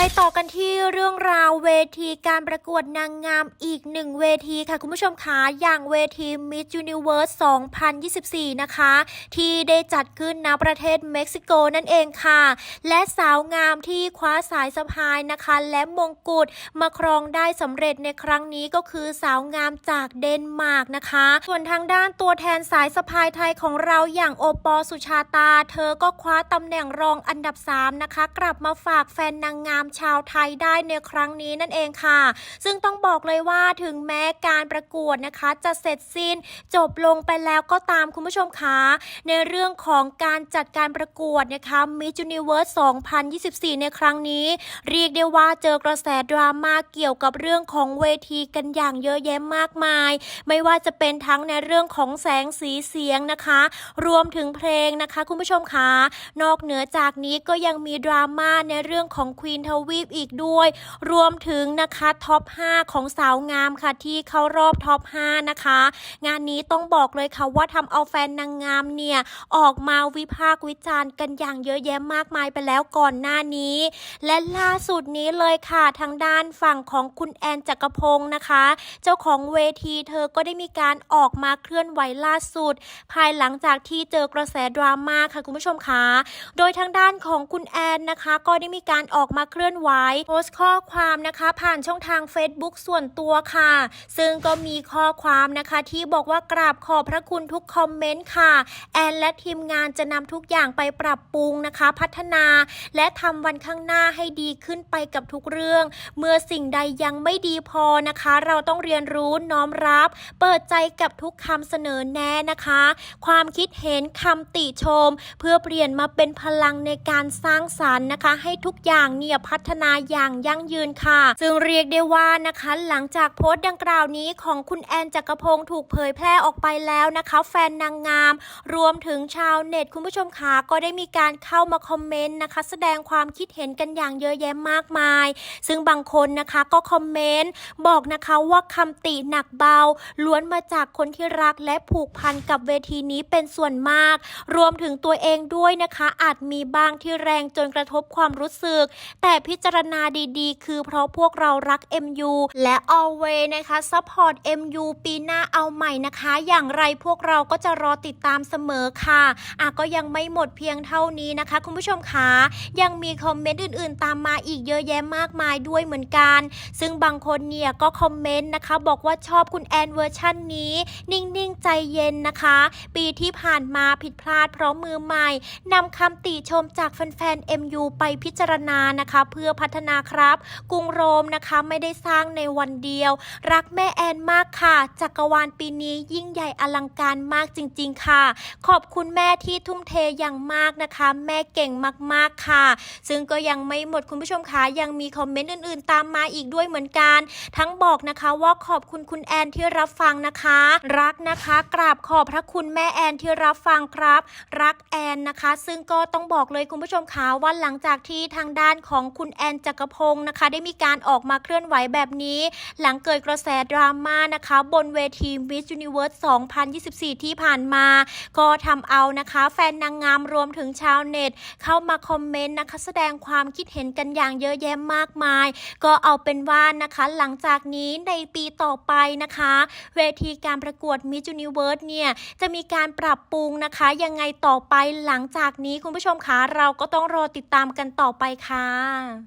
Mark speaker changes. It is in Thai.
Speaker 1: ไปต่อกันที่เรื่องราวเวทีการประกวดนางงามอีกหนึ่งเวทีค่ะ คุณผู้ชมคะอย่างเวที Miss Universe 2024 นะคะ ที่ได้จัดขึ้นณประเทศเม็กซิโกนั่นเองค่ะ และสาวงามที่คว้าสายสะพายนะคะ และมงกุฎมาครองได้สำเร็จในครั้งนี้ก็คือสาวงามจากเดนมาร์กนะคะ ส่วนทางด้านตัวแทนสายสะพายไทยของเราอย่างโอปอลสุชาตา เธอก็คว้าตำแหน่งรองอันดับ 3 นะคะ กลับมาฝากแฟนนางงามชาวไทยได้ในครั้งนี้นั่นเองค่ะ ซึ่งต้องบอกเลยว่าถึงแม้การประกวดนะคะ จะเสร็จสิ้นจบลงไปแล้วก็ตามคุณผู้ชมคะในเรื่องของการจัดการประกวดนะคะ Miss Universe 2024 ในครั้งนี้ เรียกได้ว่าเจอกระแสดราม่าเกี่ยวกับเรื่องของเวทีกันอย่างเยอะแยะมากมาย ไม่ว่าจะเป็นทั้งในเรื่องของแสงสีเสียงนะคะ รวมถึงเพลงนะคะ คุณผู้ชมคะนอกเหนือจากนี้ก็ยังมีดราม่าในเรื่องของควีนทวีปอีกด้วย รวมถึงนะคะท็อป 5 ของสาวงามค่ะที่เข้ารอบท็อป 5 นะคะ งานนี้ต้องบอกเลยค่ะว่าทำเอาแฟนนางงามเนี่ยออกมาวิพากษ์วิจารณ์กันอย่างเยอะแยะมากมายไปแล้วก่อนหน้านี้ และล่าสุดนี้เลยค่ะทางด้านฝั่งของคุณแอนจักรพงศ์นะคะ เจ้าของเวทีเธอก็ได้มีการออกมาเคลื่อนไหวล่าสุด ภายหลังจากที่เจอกระแสดราม่าค่ะคุณผู้ชมคะโดยทางด้านของคุณแอนนะคะ ก็ได้มีการออกมาเคลื่อนไหวโพสต์ข้อความนะคะผ่านช่องทาง Facebook ส่วนตัวค่ะ ซึ่งก็มีข้อความนะคะที่บอกว่ากราบขอบพระคุณทุกคอมเมนต์ค่ะ แอนและทีมงานจะนำทุกอย่างไปปรับปรุงนะคะ พัฒนา และทำวันข้างหน้าให้ดีขึ้นไปกับทุกเรื่อง เมื่อสิ่งใดยังไม่ดีพอนะคะ เราต้องเรียนรู้น้อมรับ เปิดใจกับทุกคำเสนอแนะนะคะ ความคิดเห็นคำติชม เพื่อเปลี่ยนมาเป็นพลังในการสร้างสรรค์นะคะ ให้ทุกอย่างเนี่ยพัฒนาอย่างยั่งยืนค่ะ ซึ่งเรียกได้ว่านะคะหลังจากโพสต์ดังกล่าวนี้ของคุณแอนจักรพงศ์ถูกเผยแพร่ออกไปแล้วนะคะ แฟนนางงาม รวมถึงชาวเน็ตคุณผู้ชมคะก็ได้มีการเข้ามาคอมเมนต์นะคะ แสดงความคิดเห็นกันอย่างเยอะแยะมากมาย ซึ่งบางคนนะคะก็คอมเมนต์บอกนะคะว่าคำติหนักเบา ล้วนมาจากคนที่รักและผูกพันกับเวทีนี้เป็นส่วนมาก รวมถึงตัวเองด้วยนะคะ อาจมีบ้างที่แรงจนกระทบความรู้สึก แต่พิจารณาดีๆ คือเพราะพวกเรารัก MU และ always นะคะ support MU ปีหน้าเอาใหม่นะคะ อย่างไรพวกเราก็จะรอติดตามเสมอค่ะอะก็ยังไม่หมดเพียงเท่านี้นะคะ คุณผู้ชมคะยังมีคอมเมนต์อื่นๆ ตามมาอีกเยอะแยะมากมายด้วยเหมือนกัน ซึ่งบางคนเนี่ยก็คอมเมนต์นะคะ บอกว่าชอบคุณแอนเวอร์ชันนี้ นิ่งๆ ใจเย็นนะคะ ปีที่ผ่านมาผิดพลาดเพราะมือใหม่นำคำติชมจากแฟนๆ MU ไปพิจารณานะคะเพื่อพัฒนาครับ กรุงโรมนะคะไม่ได้สร้างในวันเดียว รักแม่แอนมากค่ะ จักรวาลปีนี้ยิ่งใหญ่อลังการมากจริง ๆ ค่ะ ขอบคุณแม่ที่ทุ่มเทอย่างมากนะคะ แม่เก่งมากๆค่ะ ซึ่งก็ยังไม่หมดคุณผู้ชมคะยังมีคอมเมนต์อื่นๆ ตามมาอีกด้วยเหมือนกัน ทั้งบอกนะคะว่าขอบคุณคุณแอนที่รับฟังนะคะ รักนะคะกราบขอบพระคุณแม่แอนที่รับฟังครับ รักแอนนะคะ ซึ่งก็ต้องบอกเลยคุณผู้ชมคะว่าหลังจากที่ทางด้านของคุณคุณแอนจักรพงศ์นะคะ ได้มีการออกมาเคลื่อนไหวแบบนี้ หลังเกิดกระแสดราม่านะคะ บนเวที Miss Universe 2024 ที่ผ่านมา ก็ทำเอานะคะ แฟนนางงามรวมถึงชาวเน็ต เข้ามาคอมเมนต์นะคะ แสดงความคิดเห็นกันอย่างเยอะแยะมากมาย ก็เอาเป็นว่านะคะหลังจากนี้ในปีต่อไปนะคะ เวทีการประกวด Miss Universe เนี่ยจะมีการปรับปรุงนะคะ ยังไงต่อไปหลังจากนี้คุณผู้ชมคะเราก็ต้องรอติดตามกันต่อไปค่ะ